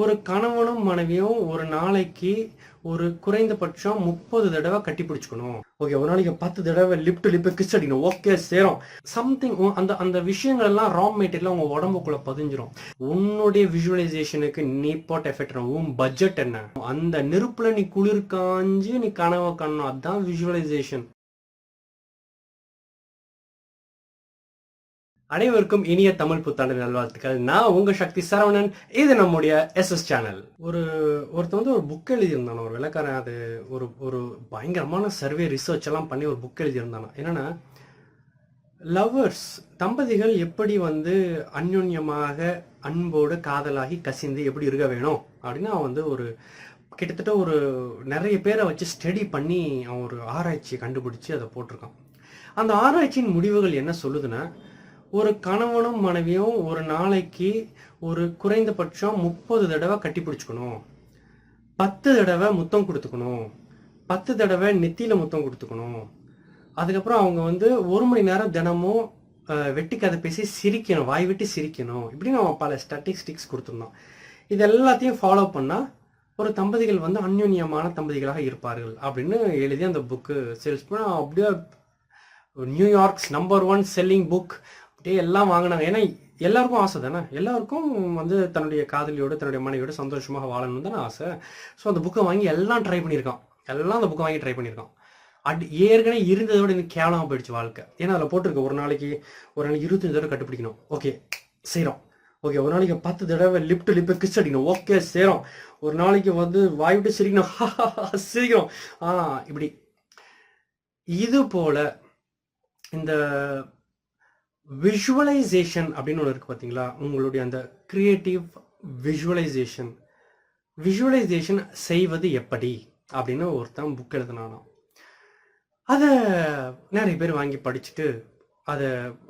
ஒரு கணவனும் மனைவியும் ஒரு நாளைக்கு ஒரு குறைந்தபட்சம் முப்பது தடவை கட்டி பிடிச்சிக்கணும். ஓகே ஒரு நாளைக்கு பத்து தடவை லிப் டு லிப் கிஸ் அடிக்கணும். ஓகே சேரும். சம்திங் அந்த அந்த விஷயங்கள் எல்லாம் ரா மெட்டீரியல் உங்க உடம்புக்குள்ள பதிஞ்சிரும். உன்னுடைய விஷுவலைசேஷனுக்கு நீ போட்ட எஃபெக்ட் உன் பட்ஜெட் என்ன? அந்த நெருப்புல நீ குளிர் காஞ்சு நீ கனவை காணணும். அதுதான் விஷுவலைசேஷன் அனைவருக்கும் இனிய தமிழ் புத்தாண்டு நல்வாழ்த்துக்கள். நான் உங்க சக்தி சரவணன். இது நம்முடைய எஸ்எஸ் சேனல் ஒரு ஒருத்தன் வந்து ஒரு புக் எழுதியிருந்தானோ. ஒரு விளக்காரன் அது ஒரு ஒரு பயங்கரமான சர்வே ரிசர்ச் எல்லாம் பண்ணி ஒரு புக் எழுதியிருந்தானோ. என்னன்னா லவ்வர்ஸ் தம்பதிகள் எப்படி வந்து அந்யோன்யமாக அன்போடு காதலாகி கசிந்து எப்படி இருக்க வேணும்? அப்படின்னு அவன் வந்து ஒரு கிட்டத்தட்ட ஒரு நிறைய பேரை வச்சு ஸ்டடி பண்ணி அவன் ஒரு ஆராய்ச்சியை கண்டுபிடிச்சி அதை போட்டிருக்கான். அந்த ஆராய்ச்சியின் முடிவுகள் என்ன சொல்லுதுன்னா ஒரு கணவனும் மனைவியும் ஒரு நாளைக்கு ஒரு குறைந்தபட்சம் முப்பது தடவை கட்டி பிடிச்சிக்கணும். பத்து தடவை முத்தம் கொடுத்துக்கணும். பத்து தடவை நெத்தியில் முத்தம் கொடுத்துக்கணும். அதுக்கப்புறம் அவங்க வந்து ஒரு மணி நேரம் தினமும் வெட்டி கதை பேசி சிரிக்கணும் வாய் விட்டு சிரிக்கணும். இப்படின்னு அவன் பல ஸ்டாட்டிஸ்டிக்ஸ் கொடுத்துருந்தான். இது எல்லாத்தையும் ஃபாலோ பண்ணால் ஒரு தம்பதிகள் வந்து அந்யுன்யமான தம்பதிகளாக இருப்பார்கள் அப்படின்னு எழுதி அந்த புக்கு சேல்ஸ் பண்ண அப்படியே New York's number one selling book டே எல்லாம் வாங்கினாங்க. ஏன்னா எல்லாருக்கும் ஆசை தானே? எல்லாருக்கும் வந்து தன்னுடைய காதலியோடு தன்னுடைய மனைவியோட சந்தோஷமாக வாழணும் தானே ஆசை. ஸோ அந்த புக்கை வாங்கி எல்லாம் ட்ரை பண்ணியிருக்கான். எல்லாம் அந்த புக்கை வாங்கி ட்ரை பண்ணியிருக்கான். அட் ஏற்கனவே இருந்ததை விட எனக்கு கேவலமாக போயிடுச்சு வாழ்க்கை. ஏன்னா அதில் போட்டிருக்கு ஒரு நாளைக்கு ஒரு நாளைக்கு இருபத்தஞ்சு தடவை கட்டுப்பிடிக்கணும். ஓகே செய்கிறோம் ஓகே ஒரு நாளைக்கு பத்து தடவை லிப்ட் லிப்பை கிஸ் அடிக்கணும். ஓகே சேரும் ஒரு நாளைக்கு வந்து வாய் விட்டு சிரிக்கணும். சிரிக்கணும் ஆ இப்படி. இது போல இந்த விஷுவலைசேஷன் அப்படின்னு ஒன்று இருக்கு பார்த்தீங்களா உங்களுடைய அந்த கிரியேட்டிவ் விஷுவலைசேஷன் விஷுவலைசேஷன் செய்வது எப்படி? அப்படின்னு ஒருத்தன் புக் எழுதினானாம். அதை நிறைய பேர் வாங்கி படிச்சுட்டு அதை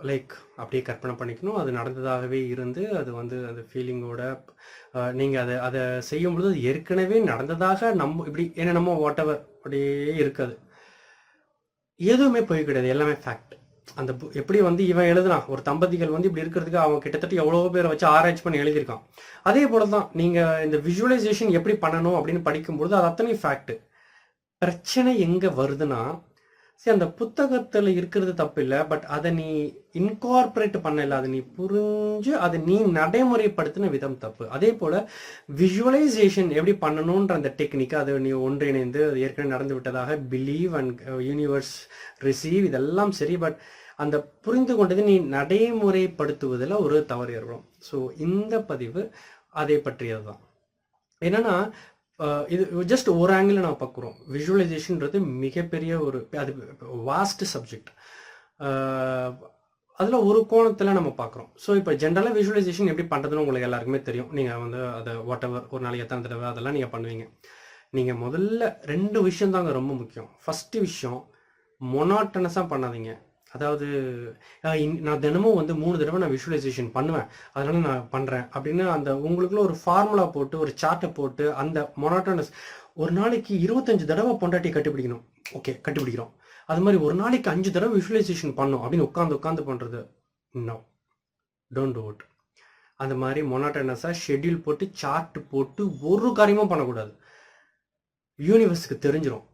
லைக் அப்படியே கற்பனை பண்ணிக்கணும். அது நடந்ததாகவே இருந்து அது வந்து அந்த ஃபீலிங்கோட நீங்கள் அதை அதை செய்யும் பொழுது அது ஏற்கனவே நடந்ததாக நம்ம இப்படி என்னென்னமோ வாட் எவர் அப்படியே இருக்காது எதுவுமே போய் கிடையாது எல்லாமே ஃபேக்ட் அந்த எப்படி வந்து இவன் எழுதுனான் ஒரு தம்பதிகள் வந்து இப்படி இருக்கிறதுக்கு அவன் கிட்டத்தட்ட எவ்வளவோ பேரை வச்சு ஆராய்ச்சி பண்ணி எழுதியிருக்கான். அதே போல தான் நீங்க இந்த விஷுவலைசேஷன் எப்படி பண்ணணும் அப்படின்னு படிக்கும்பொழுது அது அத்தனை ஃபேக்ட் பிரச்சனை எங்க வருதுன்னா சரி அந்த புத்தகத்துல இருக்கிறது தப்பு இல்லை பட் அதை நீ இன்கார்பரேட் பண்ணல அதை நீ புரிஞ்சு அதை நீ நடைமுறைப்படுத்தின விதம் தப்பு. அதே போல விஷுவலைசேஷன் எப்படி பண்ணணுன்ற அந்த டெக்னிக் அதை நீ ஒன்றிணைந்து அது ஏற்கனவே நடந்து விட்டதாக பிலீவ் அண்ட் யூனிவர்ஸ் ரிசீவ் இதெல்லாம் சரி பட் அந்த புரிந்து கொண்டது நீ நடைமுறைப்படுத்துவதில் ஒரு தவறு ஏற்படும். ஸோ இந்த பதிவு அதை பற்றியது தான் என்னன்னா இது ஜஸ்ட் ஒரு ஆங்கிள் நான் பார்க்குறோம். விஷுவலைசேஷன்ன்றது மிகப்பெரிய ஒரு அது வாஸ்ட் சப்ஜெக்ட் அதில் ஒரு கோணத்தில் நம்ம பார்க்குறோம். ஸோ இப்போ ஜென்ரலாக விஷுவலைசேஷன் எப்படி பண்ணுறதுன்னு உங்களுக்கு எல்லாருக்குமே தெரியும். நீங்கள் வந்து அதை வாட் எவர் ஒரு நாளைக்கு எத்தனை தடவை அதெல்லாம் நீங்கள் பண்ணுவீங்க. நீங்கள் முதல்ல ரெண்டு விஷயம் தாங்க ரொம்ப முக்கியம். ஃபஸ்ட்டு விஷயம் மொனாட்டனஸாக பண்ணாதீங்க. அதாவது இன்- நான் தினமும் வந்து மூணு தடவை நான் விஷுவலைசேஷன் பண்ணுவேன். அதனால நான் பண்ணுறேன் அப்படின்னு அந்த உங்களுக்குள்ள ஒரு ஃபார்முலா போட்டு ஒரு சார்ட்டை போட்டு அந்த மொனாட்டோனஸ் ஒரு நாளைக்கு இருபத்தஞ்சு தடவை பொண்டாட்டி கட்டுப்பிடிக்கணும் ஓகே கட்டுப்பிடிக்கிறோம் அது மாதிரி ஒரு நாளைக்கு அஞ்சு தடவை விஷுவலைசேஷன் பண்ணும். அப்படின்னு உட்காந்து உட்காந்து பண்ணுறது இன்னும் டோன்ட் டூ இட் அந்த மாதிரி மொனாட்டனஸாக ஷெட்யூல் போட்டு சார்ட் போட்டு ஒரு காரியமும் பண்ணக்கூடாது. யூனிவர்ஸுக்கு தெரிஞ்சிடும்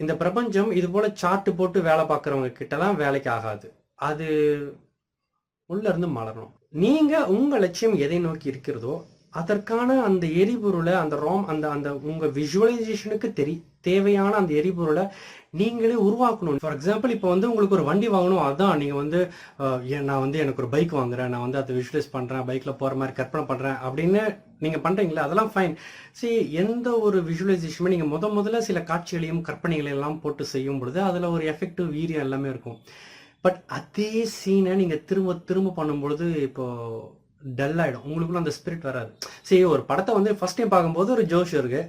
இந்த பிரபஞ்சம் இது போல சார்ட் போட்டு வேலை பார்க்குறவங்க கிட்டலாம் வேலைக்கு ஆகாது. அது உள்ள இருந்து மலரணும். நீங்க உங்க லட்சியம் எதை நோக்கி இருக்கிறதோ அதற்கான அந்த எரிபொருளை அந்த ரோம் அந்த அந்த உங்க விஷுவலைசேஷனுக்கு தெரி தேவையான அந்த எரிபொருளை நீங்களே உருவாக்கணும். ஃபார் எக்ஸாம்பிள் இப்போ வந்து உங்களுக்கு ஒரு வண்டி வாங்கணும். அதான் நீங்கள் வந்து நான் வந்து எனக்கு ஒரு பைக் வாங்குறேன். நான் வந்து அதை விஷுவலைஸ் பண்ணுறேன் பைக்கில் போகிற மாதிரி கற்பனை பண்ணுறேன் அப்படின்னு நீங்கள் பண்ணுறீங்களா அதெல்லாம் ஃபைன் சரி எந்த ஒரு விஷுவலைசேஷனுமே நீங்கள் முத முதல்ல சில காட்சிகளையும் கற்பனைகளையும் எல்லாம் போட்டு செய்யும் பொழுது அதில் ஒரு எஃபெக்டிவ் வீரியம் எல்லாமே இருக்கும். பட் அதே சீனை நீங்கள் திரும்ப திரும்ப பண்ணும்பொழுது இப்போது டல் ஆகிடும் உங்களுக்குள்ள அந்த ஸ்பிரிட் வராது. சரி ஒரு படத்தை வந்து ஃபர்ஸ்ட் டைம் பார்க்கும்போது ஒரு ஜோஷ் இருக்கு.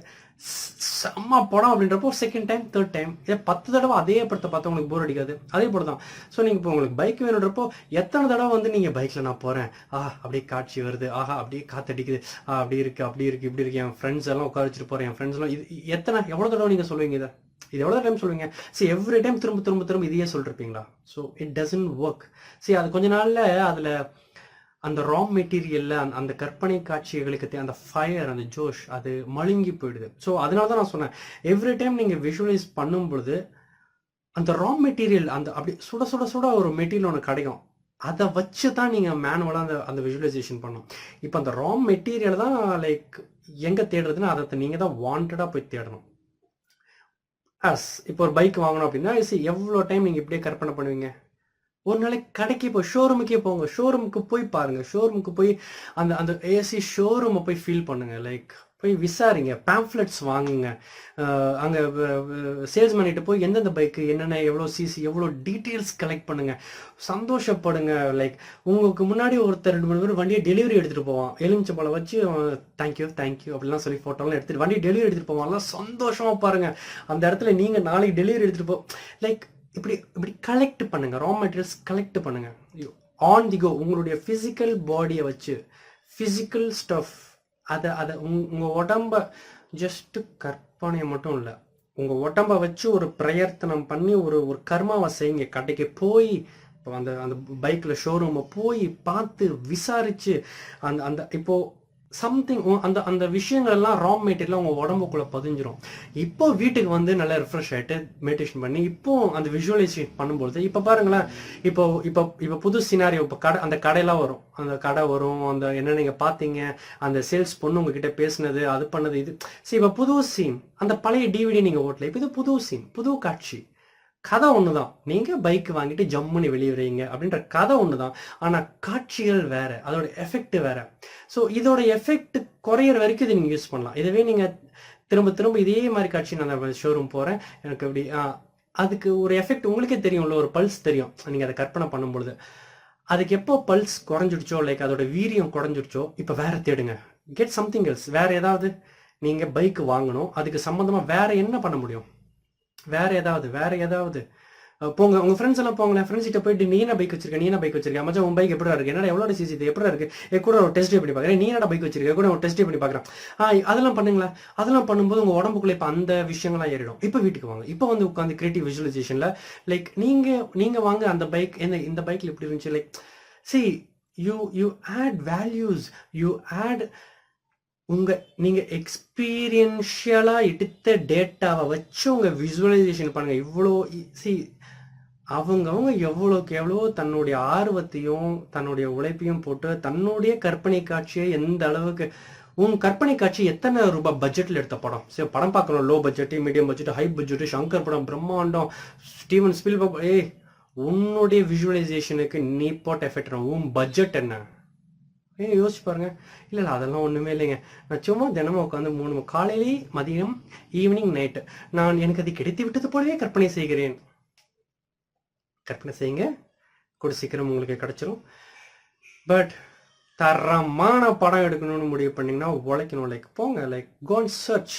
செம்ம படம் அப்படின்றப்போ செகண்ட் டைம் தேர்ட் டைம் இதே பத்து தடவை அதே படத்தை பார்த்தா உங்களுக்கு போர் அடிக்காது. அதே போல தான் ஸோ நீங்கள் இப்போ உங்களுக்கு பைக் வேணுன்றப்போ எத்தனை தடவை வந்து நீங்கள் பைக்கில் நான் போகிறேன் ஆஹா அப்படியே காட்சி வருது. ஆஹா அப்படியே காத்தடிக்குது. ஆ அப்படி இருக்கு அப்படி இருக்கு இப்படி இருக்கு. என் ஃப்ரெண்ட்ஸ் எல்லாம் உட்கார வச்சுட்டு போகிறேன் என் ஃப்ரெண்ட்ஸ் எல்லாம் இது எத்தனை எவ்வளோ தடவை நீங்கள் சொல்லுவீங்க இதை? இது எவ்வளோ டைம் சொல்லுவீங்க? சரி எவ்ரி டைம் திரும்ப திரும்ப திரும்ப இதையே சொல்லிருப்பீங்களா? ஸோ இட் டசன்ட் ஒர்க் சரி அது கொஞ்ச நாளில் அதில் அந்த ரா மெட்டீரியல்ல அந்த கற்பனை காட்சிகளுக்கு அந்த ஃபயர் அந்த ஜோஷ் அது மழுங்கி போயிடுது. ஸோ அதனால தான் நான் சொன்னேன். எவ்ரி டைம் நீங்கள் விஷுவலைஸ் பண்ணும் பொழுது அந்த ரா மெட்டீரியல் அந்த அப்படி சுட சுட சுட ஒரு மெட்டீரியல் ஒன்று கிடைக்கும். அதை வச்சு தான் நீங்கள் மேனுவலாக அந்த அந்த விஷுவலைசேஷன் பண்ணும் இப்போ அந்த ரா மெட்டீரியல் தான் லைக் எங்கே தேடுறதுன்னா அதை நீங்கள் தான் வாண்டடாக போய் தேடணும். அஸ் இப்போ ஒரு பைக் வாங்கணும் அப்படின்னா எவ்வளோ டைம் நீங்கள் இப்படியே கற்பனை பண்ணுவீங்க? ஒரு நாளைக்கு கடைக்கு போய் ஷோரூமுக்கே போங்க. ஷோரூமுக்கு போய் பாருங்க. ஷோரூமுக்கு போய் அந்த அந்த ஏசி ஷோரூமை போய் ஃபீல் பண்ணுங்க. லைக் போய் விசாரிங்க. பேம்ஃப்லெட்ஸ் வாங்குங்க. அங்கே சேல்ஸ்மேன்கிட்ட போய் எந்தெந்த பைக்கு என்னென்ன எவ்வளோ சிசி எவ்வளோ டீட்டெயில்ஸ் கலெக்ட் பண்ணுங்க. சந்தோஷப்படுங்க. லைக் உங்களுக்கு முன்னாடி ஒருத்தர் ரெண்டு மூணு பேர் வண்டியை டெலிவரி எடுத்துகிட்டு போவான். எலுமிச்சம்பழம் வச்சு தேங்க்யூ தேங்க்யூ அப்படிலாம் சொல்லி ஃபோட்டோலாம் எடுத்துகிட்டு வண்டி டெலிவரி எடுத்துகிட்டு போவான் எல்லாம் சந்தோஷமாக பாருங்கள் அந்த இடத்துல நீங்கள் நாளைக்கு டெலிவரி எடுத்துகிட்டு போ லைக் இப்படி இப்படி கலெக்ட் பண்ணுங்க. ரா மெட்டீரியல்ஸ் கலெக்ட் பண்ணுங்க. ஆன் தி கோ உங்களுடைய ஃபிசிக்கல் பாடியை வச்சு ஃபிசிக்கல் ஸ்டஃப் அதை அதை உங் உங்கள் உடம்ப ஜஸ்ட்டு கற்பனை மட்டும் இல்லை உங்கள் உடம்ப வச்சு ஒரு பிரயத்தனம் பண்ணி ஒரு ஒரு கர்மாவை செய்யுங்க. கடைக்கு போய் இப்போ அந்த அந்த பைக்கில் ஷோரூமை போய் பார்த்து விசாரித்து அந்த அந்த இப்போது சம்திங் அந்த அந்த விஷயங்கள் எல்லாம் ரா மெட்டீரியல் உங்கள் உடம்புக்குள்ளே பதிஞ்சிரும். இப்போ வீட்டுக்கு வந்து நல்லா ரிஃப்ரெஷ் ஆகிட்டு மெடிடேஷன் பண்ணி இப்போ அந்த விஷுவலைசேஷன் பண்ணும்பொழுது இப்போ பாருங்களேன் இப்போ இப்போ இப்போ புது சினாரியோ இப்போ கடை அந்த கடையெல்லாம் வரும். அந்த கடை வரும் அந்த என்ன நீங்கள் பார்த்தீங்க அந்த சேல்ஸ் பொண்ணு உங்ககிட்ட பேசுனது அது பண்ணது இது. சரி இப்போ புது சீன் அந்த பழைய டிவிடி நீங்கள் ஓட்டல இப்போ இது புது சீன் புது காட்சி. கதை ஒன்று தான் நீங்கள் பைக் வாங்கிட்டு ஜம்முன்னு வெளியே வரீங்க அப்படின்ற கதை ஒன்று தான் ஆனால் காட்சிகள் வேறு அதோட எஃபெக்ட் வேறு. ஸோ இதோட எஃபெக்ட் குறையிற வரைக்கும் இதை நீங்கள் யூஸ் பண்ணலாம். இதுவே நீங்கள் திரும்ப திரும்ப இதே மாதிரி காட்சி நான் ஷோரூம் போகிறேன் எனக்கு அப்படி அதுக்கு ஒரு எஃபெக்ட் உங்களுக்கே தெரியும்ல ஒரு பல்ஸ் தெரியும். நீங்கள் அதை கற்பனை பண்ணும்பொழுது. அதுக்கு எப்போ பல்ஸ் குறைஞ்சிடுச்சோ லைக் அதோட வீரியம் குறைஞ்சிடுச்சோ இப்போ வேற தேடுங்க. கெட் சம்திங் எல்ஸ் வேறு ஏதாவது நீங்கள் பைக் வாங்கணும். அதுக்கு சம்மந்தமாக வேறு என்ன பண்ண முடியும்? வேற ஏதாவது வேற ஏதாவது. போங்க உங்க ஃப்ரெண்ட்ஸ் எல்லாம் போங்களேன். ஃப்ரெண்ட்ஸ் கிட்ட போயிட்டு நீ என்ன பைக் வச்சிருக்க? நீ என்ன பைக் வச்சிருக்க? மச்சான் உன் பைக் எப்படி இருக்கு? என்னடா எவ்வளோ சிசி இது? எப்படி இருக்கு? என் கூட ஒரு டெஸ்ட் பண்ணி பார்க்குறேன் நீ என்ன பைக் வச்சிருக்க? கூட ஒரு டெஸ்ட் பண்ணி பார்க்குறேன் ஆ அதெல்லாம் பண்ணுங்களேன். அதெல்லாம் பண்ணும்போது உங்க உடம்புக்குள்ள இப்போ அந்த விஷயங்கள்லாம் ஏறிடும். இப்போ வீட்டுக்கு வாங்க. இப்போ வந்து உட்காந்து கிரியேட்டிவ் விஷுவலைசேஷன்ல லைக் நீங்க நீங்க வாங்க அந்த பைக் என்ன இந்த பைக்ல இப்படி இருந்துச்சு. Like see you you add values you add உங்க நீங்க எக்ஸ்பீரியன்ஷியலா எடுத்த டேட்டாவை வச்சு உங்க விஜுவலைசேஷன் பண்ணுங்க. இவ்வளோ e, சி அவங்கவுங்க எவ்வளோக்கு எவ்வளோ தன்னுடைய ஆர்வத்தையும் தன்னுடைய உழைப்பையும் போட்டு தன்னுடைய கற்பனை காட்சியை எந்த அளவுக்கு உன் கற்பனை காட்சி எத்தனை ரூபாய் பட்ஜெட்டில் எடுத்த படம்? சரி படம் பார்க்கணும். Low budget medium budget high budget Shankar படம் பிரம்மாண்டம் ஸ்டீவன் ஸ்பில்பர்க் ஏய் உன்னுடைய விஷுவலைசேஷனுக்கு நீ போட்ட எஃபெக்ட் உன் பட்ஜெட் என்ன? ஏன் யோசிச்சு பாருங்க. இல்லை இல்லை அதெல்லாம் ஒன்றுமே இல்லைங்க. நான் சும்மா தினமும் உட்காந்து மூணு காலையிலே மதியம் ஈவினிங் நைட்டு நான் எனக்கு அது கிடைத்து விட்டது போலவே கற்பனை செய்கிறேன். கற்பனை செய்யுங்க. கூட சீக்கிரம் உங்களுக்கு கிடைச்சிரும். பட் தரமான படம் எடுக்கணும்னு முடிவு பண்ணிங்கன்னா உழைக்கணும். லைக் போங்க. லைக் கோன் சர்ச்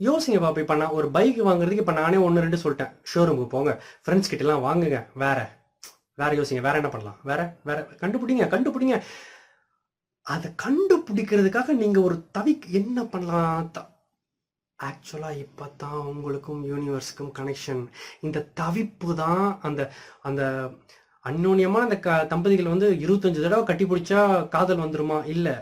யோசிங்க பாப்பா இப்போ நான் ஒரு பைக் வாங்குறதுக்கு இப்போ நானே ஒன்று ரெண்டு சொல்லிட்டேன். ஷோரூமுக்கு போங்க. ஃப்ரெண்ட்ஸ் கிட்டலாம் வாங்குங்க. வேற வேற யோசிங்க. வேற என்ன பண்ணலாம்? வேற வேற கண்டுபிடிங்க கண்டுபிடிங்க. அதை கண்டுபிடிக்கிறதுக்காக நீங்கள் ஒரு தவி என்ன பண்ணலாம் ஆக்சுவலாக இப்போ தான் உங்களுக்கும் யூனிவர்ஸுக்கும் கனெக்ஷன் இந்த தவிப்பு தான் அந்த அந்த அந்யோன்யமாக அந்த க தம்பதிகள் வந்து இருபத்தஞ்சு தடவை கட்டி பிடிச்சா காதல் வந்துருமா? இல்லை.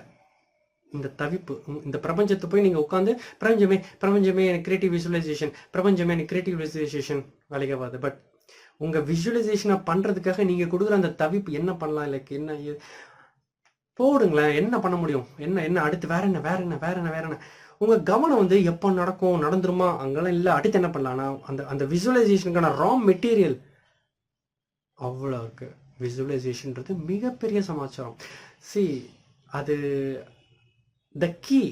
இந்த தவிப்பு இந்த பிரபஞ்சத்தை போய் நீங்கள் உட்காந்து பிரபஞ்சமே பிரபஞ்சமே எனக்கு கிரியேட்டிவ் விசுவலைசேஷன் பிரபஞ்சமே எனக்கு கிரியேட்டிவ் விசுவலைசேஷன் வேலைக்காகாது பட் உங்கள் விஷுவலைசேஷனை பண்ணுறதுக்காக நீங்கள் கொடுக்குற அந்த தவிப்பு என்ன பண்ணலாம்? லைக் என்ன ஏ- போடுங்களேன் என்ன பண்ண முடியும்? என்ன என்ன அடுத்து வேற என்ன வேற என்ன வேற என்ன வேற என்ன? உங்க கவனம் வந்து எப்போ நடக்கும் நடந்துருமா? அங்கெல்லாம் இல்லை அடுத்து என்ன பண்ணலாம்னா அந்த அந்த விசுவலைசேஷனுக்கான ரா மெட்டீரியல் அவ்வளோ இருக்கு. விசுவலைசேஷன்றது மிகப்பெரிய சமாச்சாரம். சி அது த கீ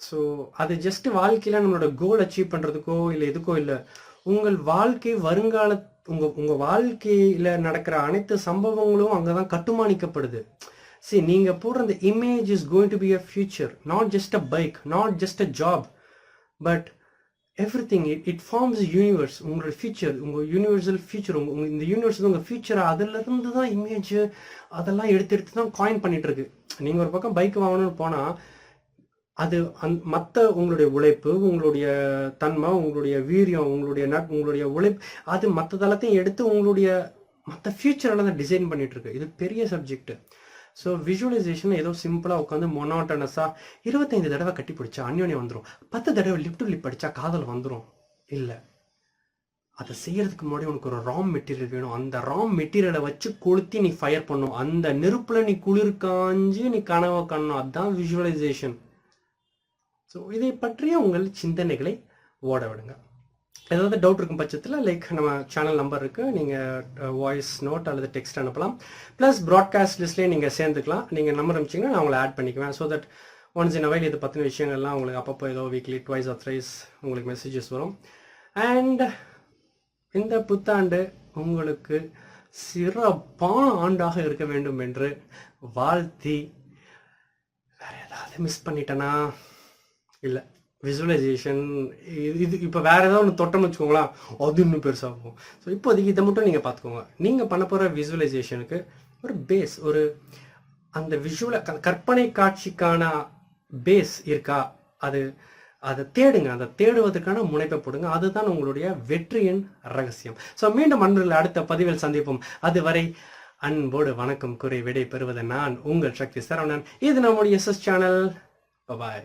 ஸோ அது ஜஸ்ட் வாழ்க்கையில் நம்மளோட கோல் அச்சீவ் பண்ணுறதுக்கோ இல்லை எதுக்கோ இல்லை உங்கள் வாழ்க்கை வருங்கால உங்கள் உங்கள் வாழ்க்கையில் நடக்கிற அனைத்து சம்பவங்களும் அங்கதான் கட்டுமானிக்கப்படுது. சி நீங்கள் போடுற அந்த image is going to be a future not just a bike not just a job but everything it it forms universe உங்களோட ஃபியூச்சர் உங்கள் யூனிவர்சல் ஃபியூச்சர் உங்கள் உங்கள் இந்த யூனிவர்ஸ் உங்கள் ஃபியூச்சர் அதுலேருந்து தான் இமேஜ் அதெல்லாம் எடுத்து எடுத்து தான் காயின் பண்ணிட்டு இருக்கு. நீங்கள் ஒரு பக்கம் பைக் வாங்கணும்னு போனால் அது அந் மற்ற உங்களுடைய உழைப்பு உங்களுடைய தன்மை உங்களுடைய வீரியம் உங்களுடைய நட் உங்களுடைய உழைப்பு அது மற்ற தளத்தையும் எடுத்து உங்களுடைய மற்ற ஃபியூச்சரெல்லாம் தான் டிசைன் பண்ணிட்டு இருக்கு. இது பெரிய சப்ஜெக்ட் ஸோ விஜுவலைசேஷன் ஏதோ சிம்பிளாக உட்காந்து மொனாட்டனஸாக இருபத்தைந்து தடவை கட்டி பிடிச்சா அந்யோன்யம் வந்துடும் பத்து தடவை லிப் டு லிப் அடிச்சா காதல் வந்துடும் இல்லை. அதை செய்யறதுக்கு முன்னாடி உனக்கு ஒரு ராம் மெட்டீரியல் வேணும். அந்த ராம் மெட்டீரியலை வச்சு கொளுத்தி நீ ஃபயர் பண்ணும் அந்த நெருப்புல நீ குளிர் காஞ்சு நீ கனவை காணணும் அதுதான் விஷுவலைசேஷன் ஸோ இதை பற்றிய உங்கள் சிந்தனைகளை ஓட விடுங்க. ஏதாவது டவுட் இருக்கும் பட்சத்தில் லைக் நம்ம சேனல் நம்பர் இருக்குது நீங்கள் வாய்ஸ் நோட் அல்லது டெக்ஸ்ட் அனுப்பலாம். ப்ளஸ் ப்ராட்காஸ்ட் லிஸ்ட்லேயே நீங்கள் சேர்ந்துக்கலாம். நீங்கள் நம்பர் அனுப்பிச்சிங்கன்னா நான் உங்களை ஆட் பண்ணிக்குவேன். So that once in awhile இது பற்றின விஷயங்கள்லாம் உங்களுக்கு அப்பப்போ ஏதோ வீக்லி ட்வைஸ் ஆர் த்ரைஸ் உங்களுக்கு மெசேஜஸ் வரும். அண்ட் இந்த புத்தாண்டு உங்களுக்கு சிறப்பான ஆண்டாக இருக்க வேண்டும் என்று வாழ்த்தி வேற ஏதாவது மிஸ் பண்ணிட்டேனா? இல்லை. விசுவலைசேஷன் இது இப்போ வேறு ஏதாவது ஒன்று தொட்டோம்னு வச்சுக்கோங்களேன் அது இன்னும் பெருசாகும் ஸோ இப்போதைக்கு இதை மட்டும் நீங்கள் பார்த்துக்கோங்க. நீங்கள் பண்ண போகிற விசுவலைசேஷனுக்கு ஒரு பேஸ் ஒரு அந்த விஷுவல கற்பனை காட்சிக்கான பேஸ் இருக்கா? அது அதை தேடுங்க. அதை தேடுவதற்கான முனைப்பை போடுங்க. அதுதான் உங்களுடைய வெற்றியின் ரகசியம். ஸோ மீண்டும் அன்றில் அடுத்த பதிவில் சந்திப்போம். அதுவரை அன்போடு வணக்கம் குறை விடை பெறுவது நான் உங்கள் சக்தி சரவணன். இது நம்முடைய எஸ்எஸ் சேனல் பபாய்